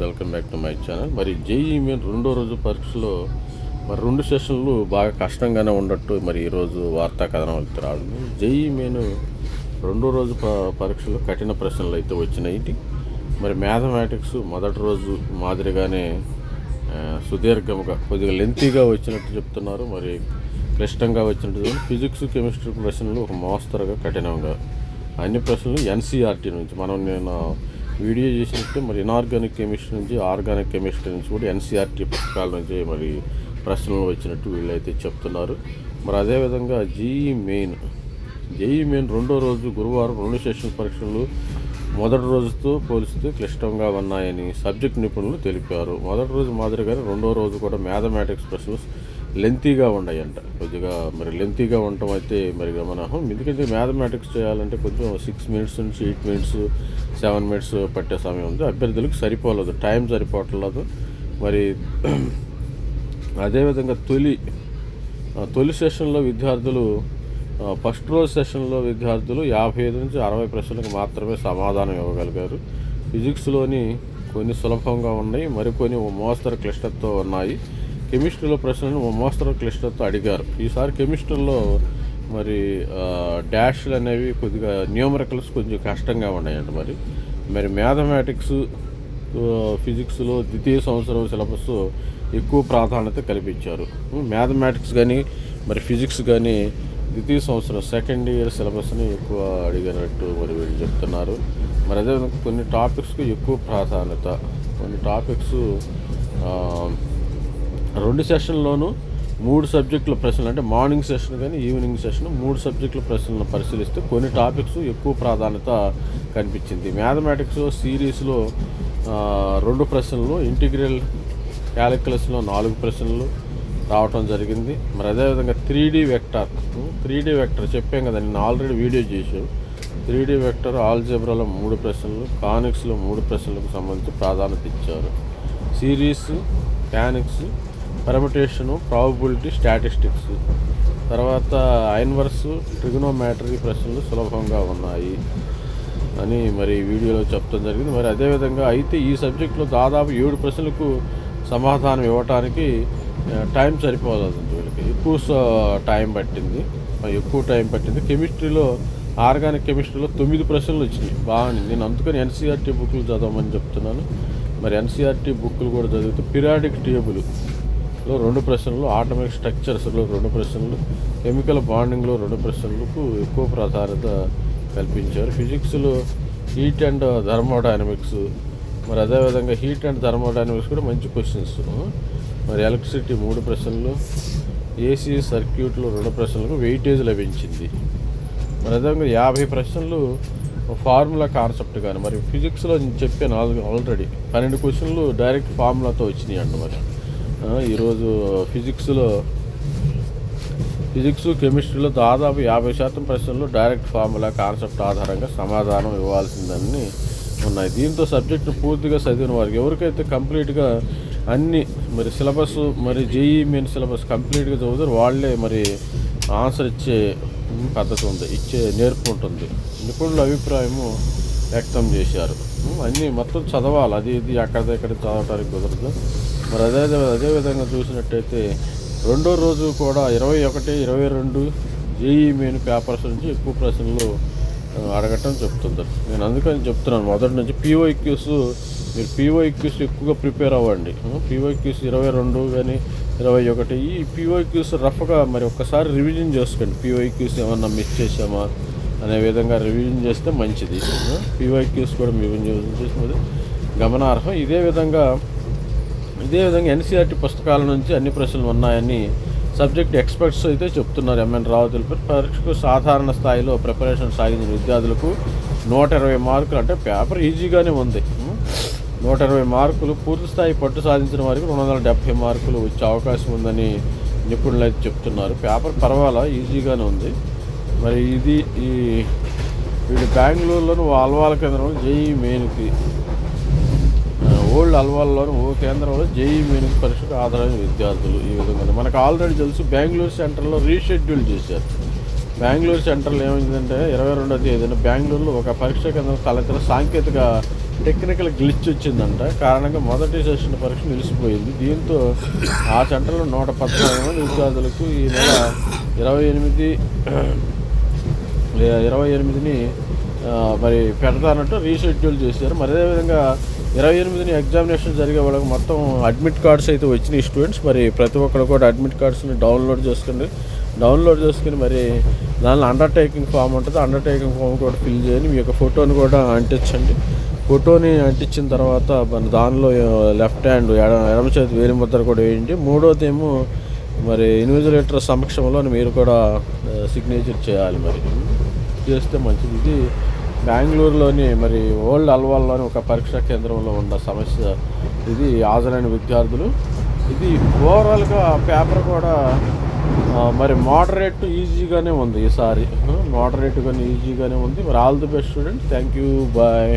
Welcome back to my channel. మరి JEE main రెండో రోజు పరీక్షలో మరి రెండు సెషన్లు బాగా కష్టంగానే ఉండట్టు మరి ఈరోజు వార్తా కథనం అయితే రావడం జేఈ మెయిన్ రెండో రోజు ప- పరీక్షలో కఠిన ప్రశ్నలు అయితే వచ్చినాయి. మరి మ్యాథమెటిక్స్ మొదటి రోజు మాదిరిగానే సుదీర్ఘంగా కొద్దిగా లెంతీగా వచ్చినట్టు చెప్తున్నారు. మరి క్లిష్టంగా వచ్చినట్టు ఫిజిక్స్ కెమిస్ట్రీ ప్రశ్నలు ఒక మోస్తరుగా కఠినంగా. అన్ని ప్రశ్నలు ఎన్సీఆర్టీ నుంచి. మనం నేను వీడియో చేసినట్టు మరి ఇనార్గానిక్ కెమిస్ట్రీ నుంచి ఆర్గానిక్ కెమిస్ట్రీ నుంచి కూడా ఎన్సీఆర్టీ పుస్తకాల నుంచి మరి ప్రశ్నలు వచ్చినట్టు వీళ్ళైతే చెప్తున్నారు. మరి అదేవిధంగా జీఈ మెయిన్ జేఈ మెయిన్ రెండో రోజు గురువారం రెండు సెషన్ పరీక్షలు మొదటి రోజుతో పోలిస్తే క్లిష్టంగా ఉన్నాయని సబ్జెక్ట్ నిపుణులు తెలిపారు. మొదటి రోజు మాదిరిగానే రెండో రోజు కూడా మ్యాథమెటిక్స్ ప్రశ్నలు లెంతీగా ఉన్నాయంట కొద్దిగా మరి లెంతీగా ఉండటం అయితే మరి గమనాహం ఎందుకంటే మ్యాథమెటిక్స్ చేయాలంటే కొంచెం సిక్స్ మినిట్స్ నుంచి ఎయిట్ మినిట్స్ సెవెన్ మినిట్స్ పట్టే సమయం ఉంది. అభ్యర్థులకు సరిపోలేదు. టైం సరిపోవట్లేదు. మరి అదేవిధంగా తొలి తొలి సెషన్లో విద్యార్థులు ఫస్ట్ రోజు సెషన్లో విద్యార్థులు యాభై ఐదు నుంచి అరవై ప్రశ్నలకు మాత్రమే సమాధానం ఇవ్వగలిగారు. ఫిజిక్స్లోని కొన్ని సులభంగా ఉన్నాయి. మరికొన్ని మోస్తరు క్లిష్టతతో ఉన్నాయి. కెమిస్ట్రీలో ప్రశ్నలు మోస్తరు క్లిష్టతో అడిగారు. ఈసారి కెమిస్ట్రీలో మరి డాష్లు అనేవి కొద్దిగా న్యూమరికల్స్ కొంచెం కష్టంగా ఉన్నాయంట మరి. మరి మ్యాథమెటిక్స్ ఫిజిక్స్లో ద్వితీయ సంవత్సరం సిలబస్ ఎక్కువ ప్రాధాన్యత కల్పించారు. మ్యాథమెటిక్స్ కానీ మరి ఫిజిక్స్ కానీ ద్వితీయ సంవత్సరం సెకండ్ ఇయర్ సిలబస్ని ఎక్కువ అడిగినట్టు మరి వీళ్ళు చెప్తున్నారు. మరి అదేవిధంగా కొన్ని టాపిక్స్కి ఎక్కువ ప్రాధాన్యత. కొన్ని టాపిక్స్ రెండు సెషన్లోనూ మూడు సబ్జెక్టుల ప్రశ్నలు అంటే మార్నింగ్ సెషన్ కానీ ఈవినింగ్ సెషన్ మూడు సబ్జెక్టుల ప్రశ్నలను పరిశీలిస్తే కొన్ని టాపిక్స్ ఎక్కువ ప్రాధాన్యత కనిపించింది. మ్యాథమెటిక్స్ సిరీస్లో రెండు ప్రశ్నలు ఇంటిగ్రల్ క్యాలిక్యులస్లో నాలుగు ప్రశ్నలు రావటం జరిగింది. మరి అదేవిధంగా three D vector three D vector చెప్పాం కదా నేను ఆల్రెడీ వీడియో చేశాను త్రీ డీ వెక్టర్ ఆల్జెబ్రాలో మూడు ప్రశ్నలు కానిక్స్లో మూడు ప్రశ్నలకు సంబంధించి ప్రాధాన్యత ఇచ్చారు. Series conics permutation probability statistics తర్వాత ఐన్వర్స్ ట్రిగనోమెట్రీ ప్రశ్నలు సులభంగా ఉన్నాయి అని మరి వీడియోలో చెప్తాం జరిగింది. మరి అదేవిధంగా అయితే ఈ సబ్జెక్టులో దాదాపు ఏడు ప్రశ్నలకు సమాధానం ఇవ్వటానికి టైం సరిపోలేదు వీళ్ళకి. ఎక్కువ స- టైం పట్టింది. మరి ఎక్కువ టైం పట్టింది. కెమిస్ట్రీలో ఆర్గానిక్ కెమిస్ట్రీలో తొమ్మిది ప్రశ్నలు వచ్చినాయి. బాగుంది. నేను అందుకని ఎన్సీఆర్టీ బుక్లు చదవమని చెప్తున్నాను. మరి ఎన్సీఆర్టీ బుక్లు కూడా చదివితే పిరాడిక్ టేబుల్ లో రెండు ప్రశ్నలు ఆటోమేటిక్ స్ట్రక్చర్స్లో రెండు ప్రశ్నలు కెమికల్ బాండింగ్లో రెండు ప్రశ్నలకు ఎక్కువ ప్రాధాన్యత కల్పించారు. ఫిజిక్స్లో హీట్ అండ్ థర్మోడైనమిక్స్ మరి అదేవిధంగా హీట్ అండ్ థర్మోడైనమిక్స్ కూడా మంచి క్వశ్చన్స్. మరి ఎలక్ట్రిసిటీ మూడు ప్రశ్నలు ఏసీ సర్క్యూట్లో రెండు ప్రశ్నలకు వెయిటేజ్ లభించింది. మరి అదేవిధంగా యాభై ప్రశ్నలు ఫార్ములా కాన్సెప్ట్ కానీ మరి ఫిజిక్స్లో నేను చెప్పాను ఆల్రెడీ. పన్నెండు క్వశ్చన్లు డైరెక్ట్ ఫార్ములాతో వచ్చినాయి అంట మరి. ఈరోజు ఫిజిక్స్లో ఫిజిక్స్ కెమిస్ట్రీలో దాదాపు యాభై శాతం ప్రశ్నలు డైరెక్ట్ ఫార్ములా కాన్సెప్ట్ ఆధారంగా సమాధానం ఇవ్వాల్సిందని ఉన్నాయి. దీంతో సబ్జెక్టు పూర్తిగా చదివిన వారికి ఎవరికైతే కంప్లీట్గా అన్ని మరి సిలబస్ మరి జేఈ మెయిన్ సిలబస్ కంప్లీట్గా చదువుతారు వాళ్ళే మరి ఆన్సర్ ఇచ్చే పద్ధతి ఉంది ఇచ్చే నేర్పు ఉంటుంది. నిపుణుల అభిప్రాయము వ్యక్తం చేశారు. అన్నీ మొత్తం చదవాలి. అది ఇది అక్కడిదక్కడ చదవడానికి కుదరదు. మరి అదే అదేవిధంగా చూసినట్టయితే రెండో రోజు కూడా ఇరవై ఒకటి ఇరవై రెండు జేఈ మెయిన్ పేపర్స్ నుంచి ఎక్కువ ప్రశ్నలు అడగటం చెప్తుంటారు. నేను అందుకని చెప్తున్నాను. మొదటి నుంచి పీఓక్యూస్ మీరు పీఓక్యూస్ ఎక్కువగా ప్రిపేర్ అవ్వండి. పీఓక్యూస్ ఇరవై రెండు కానీ ఇరవై ఒకటి ఈ పీఓక్యూస్ రఫ్గా మరి ఒక్కసారి రివిజన్ చేసుకోండి. పీఓక్యూస్ ఏమన్నా మిస్ చేసామా అనే విధంగా రివిజన్ చేస్తే మంచిది. పీఓక్యూస్ కూడా రివిజన్ చేసినది గమనార్హం. ఇదే విధంగా ఇదే విధంగా ఎన్సీఆర్టీ పుస్తకాల నుంచి అన్ని ప్రశ్నలు ఉన్నాయని సబ్జెక్ట్ ఎక్స్పర్ట్స్ అయితే చెప్తున్నారు. ఎంఎన్ రావు తెలిపారు పరీక్షకు సాధారణ స్థాయిలో ప్రిపరేషన్ సాగించిన విద్యార్థులకు నూట ఇరవై మార్కులు అంటే పేపర్ ఈజీగానే ఉంది. నూట ఇరవై మార్కులు పూర్తి స్థాయి పట్టు సాధించిన వారికి రెండు వందల డెబ్భై మార్కులు వచ్చే అవకాశం ఉందని నిపుణులు అయితే చెప్తున్నారు. పేపర్ పర్వాలా? ఈజీగానే ఉంది. మరి ఇది ఈ వీళ్ళు బెంగళూరులోని వాల్వాల కేంద్రంలో జేఈ మెయిన్కి ఓల్డ్ అల్వాల్లోని ఓ కేంద్రంలో జేఈ మెయిన్స్ పరీక్షకు ఆధారమైన విద్యార్థులు ఈ విధంగా మనకు ఆల్రెడీ తెలుసు బెంగళూరు సెంటర్లో రీషెడ్యూల్ చేశారు. బెంగళూరు సెంటర్లో ఏమైందంటే ఇరవై రెండో తేదీన బెంగళూరులో ఒక పరీక్ష కేంద్రం తలెత్తిన సాంకేతిక టెక్నికల్ గ్లిచ్ వచ్చిందంట. కారణంగా మొదటి సెషన్ పరీక్ష నిలిచిపోయింది. దీంతో ఆ సెంటర్లో నూట పద్నాలుగు మంది విద్యార్థులకు ఈ నెల ఇరవై ఎనిమిది ఇరవై ఎనిమిదిని మరి పెడతానంటూ రీషెడ్యూల్ చేశారు. మరి అదేవిధంగా ఇరవై ఎనిమిదిని ఎగ్జామినేషన్ జరిగే వాళ్ళకి మొత్తం అడ్మిట్ కార్డ్స్ అయితే వచ్చినాయి స్టూడెంట్స్. మరి ప్రతి ఒక్కరు కూడా అడ్మిట్ కార్డ్స్ని డౌన్లోడ్ చేసుకుని డౌన్లోడ్ చేసుకుని మరి దానిలో అండర్టేకింగ్ ఫామ్ ఉంటుంది. అండర్టేకింగ్ ఫామ్ కూడా ఫిల్ చేయండి. మీ యొక్క ఫోటోని కూడా అంటించండి. ఫోటోని అంటించిన తర్వాత మన దానిలో లెఫ్ట్ హ్యాండ్ ఎడ ఎడమ చేతి వేలి ముద్ర కూడా వేయండి. మూడోది ఏమో మరి ఇన్విజిలేటర్ సమక్షంలో మీరు కూడా eh, సిగ్నేచర్ చేయాలి మరి. చేస్తే మంచిది. ఇది బెంగళూరులోని మరి ఓల్డ్ అల్వాల్లోని ఒక పరీక్షా కేంద్రంలో ఉన్న సమస్య ఇది హాజరైన విద్యార్థులు. ఇది ఓవరాల్గా పేపర్ కూడా మరి మోడరేట్ ఈజీగానే ఉంది ఈసారి. మోడరేట్గానే ఈజీగానే ఉంది. మరి all the best student thank you. Bye.